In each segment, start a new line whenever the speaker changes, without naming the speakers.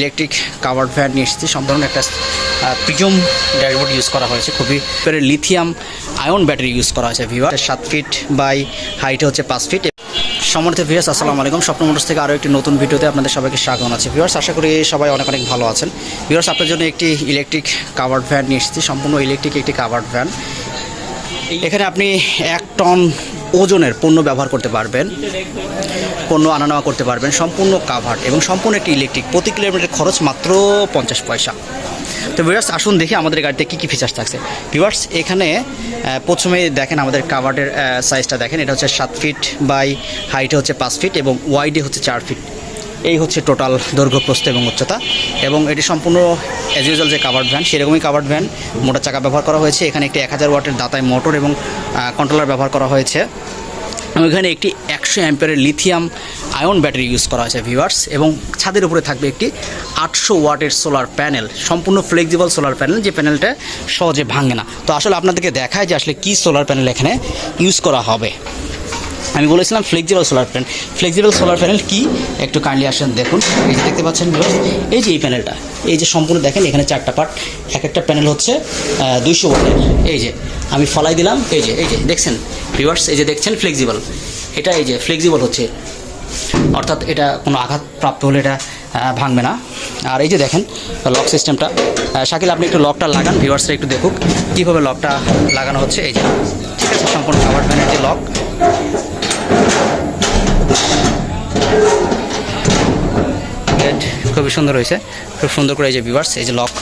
Electric covered van নিয়ে এসেছি। সম্পূর্ণ একটা প্রিজম ড্যাশবোর্ড ইউজ করা হয়েছে। খুবই লিথিয়াম আয়ন ব্যাটারি ইউজ করা হয়েছে ভিভার সাত ফিট বাই হাইটে হচ্ছে পাঁচ ফিট সম্মানিত ভিউয়ার্স আসসালামু আলাইকুম। স্বপ্ন মোটরস থেকে আরও একটি নতুন ভিডিওতে আপনাদের সবাইকে স্বাগত আছে ভিউয়ার্স আশা করি সবাই অনেক অনেক ভালো আছেন। ভিউয়ার্স আপনার জন্য একটি ইলেকট্রিক কাভার্ড ভ্যান নিয়ে এসেছি। সম্পূর্ণ ইলেকট্রিক একটি কাভার্ড ভ্যান এখানে আপনি এক টন ওজনের পণ্য ব্যবহার করতে পারবেন, পণ্য আনা নেওয়া করতে পারবেন, সম্পূর্ণ কাভার এবং সম্পূর্ণ একটি ইলেকট্রিক প্রতি কিলোমিটার খরচ মাত্র পঞ্চাশ পয়সা। তো ভিউয়ার্স আসুন দেখি আমাদের গাড়িতে কী কী ফিচার্স থাকছে। ভিউয়ার্স এখানে প্রথমে দেখেন আমাদের কাভারের সাইজটা দেখেন। এটা হচ্ছে সাত ফিট বাই হাইটে হচ্ছে পাঁচ ফিট এবং ওয়াইডে হচ্ছে চার ফিট এই হচ্ছে টোটাল দৈর্ঘ্য, প্রস্থ এবং উচ্চতা। এবং এটি সম্পূর্ণ অ্যাজ ইউজুয়াল যে কাভার্ড ভ্যান সেরকমই কাভার্ড ভ্যান মোটা চাকা ব্যবহার করা হয়েছে। এখানে একটি এক হাজার ওয়াটের দাতায় মোটর এবং কন্ট্রোলার ব্যবহার করা হয়েছে। এখানে একটি একশো অ্যাম্পিয়ারের লিথিয়াম আয়ন ব্যাটারি ইউজ করা হয়েছে ভিউয়ার্স এবং ছাদের উপরে থাকবে একটি আটশো ওয়াটের সোলার প্যানেল সম্পূর্ণ ফ্লেক্সিবল সোলার প্যানেল যে প্যানেলটা সহজে ভাঙে না। তো আসলে আপনাদেরকে দেখায় যে আসলে কী সোলার প্যানেল এখানে ইউজ করা হবে। আমি বলেছিলাম flexible solar panel flexible solar panel কি? একটু কাইন্ডলি আসেন, দেখুন। এই যে দেখতে পাচ্ছেন এই যে এই প্যানেলটা এই যে সম্পূর্ণ দেখেন, এখানে চারটা পার্ট এক একটা প্যানেল হচ্ছে দুইশো ওয়াটের। এই যে, আমি ফলাই দিলাম, এই যে এই যে, দেখছেন? ভিউয়ার্স এই যে দেখছেন ফ্লেক্সিবল এটা এই যে ফ্লেক্সিবল হচ্ছে। অর্থাৎ এটা কোনো আঘাত প্রাপ্ত হলে এটা ভাঙবে না। আর এই যে দেখেন লক সিস্টেমটা শাকিল, আপনি একটু লকটা লাগান ভিউয়ার্সরা একটু দেখুক কীভাবে লকটা লাগানো হচ্ছে। এই যে, ঠিক আছে, সম্পূর্ণ কাভার প্যানের যে লক সুন্দর হয়েছে। খুব সুন্দর করে এই যে ভিভার্স এই যে লক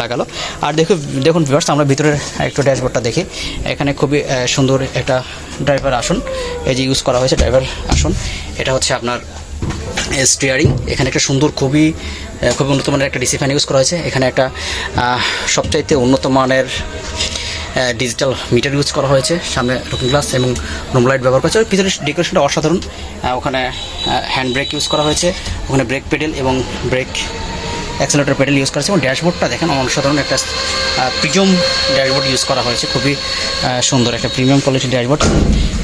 লাগালো। আর দেখুন দেখুন ভিভার্স আমরা ভিতরের একটু ড্যাশবোর্ডটা দেখি। এখানে খুবই সুন্দর একটা ড্রাইভার আসুন। এই যে ইউজ করা হয়েছে ড্রাইভার আসুন। এটা হচ্ছে আপনার স্টিয়ারিং এখানে একটা সুন্দর, খুবই খুবই উন্নত মানের একটা ডিসি ফ্যান ইউজ করা হয়েছে। এখানে একটা সবচাইতে উন্নত মানের ডিজিটাল মিটার ইউজ করা হয়েছে সামনে লুকিং গ্লাস এবং রুম লাইট ব্যবহার করা হয়েছে। ওর পিছনে ডেকোরেশনটা অসাধারণ। ওখানে হ্যান্ড ব্রেক ইউজ করা হয়েছে। ওখানে ব্রেক পেডেল এবং ব্রেক অ্যাক্সেলেটর পেডেল ইউজ করা হয়েছে। এবং ড্যাশবোর্ডটা দেখেন, অসাধারণ একটা প্রিজম ড্যাশবোর্ড ইউজ করা হয়েছে। খুবই সুন্দর একটা প্রিমিয়াম কোয়ালিটির ড্যাশবোর্ড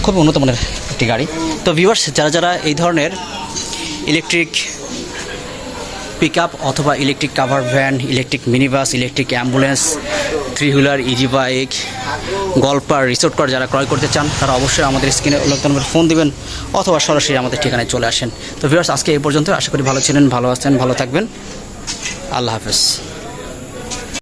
খুবই উন্নত মানের একটি গাড়ি। তো ভিউয়ার্স যারা যারা এই ধরনের ইলেকট্রিক পিক আপ অথবা electric cover van electric mini bus electric ambulance three wheeler easy bike গল্পার resort car যারা ক্রয় করতে চান, তারা অবশ্যই আমাদের স্ক্রিনে উল্লেখ নম্বরে ফোন দিবেন অথবা সরাসরি আমাদের ঠিকানায় চলে আসেন। তো ভিউয়ার্স আজকে এই পর্যন্ত। আশা করি ভালো ছিলেন, ভালো আছেন, ভালো থাকবেন। আল্লাহ হাফেজ।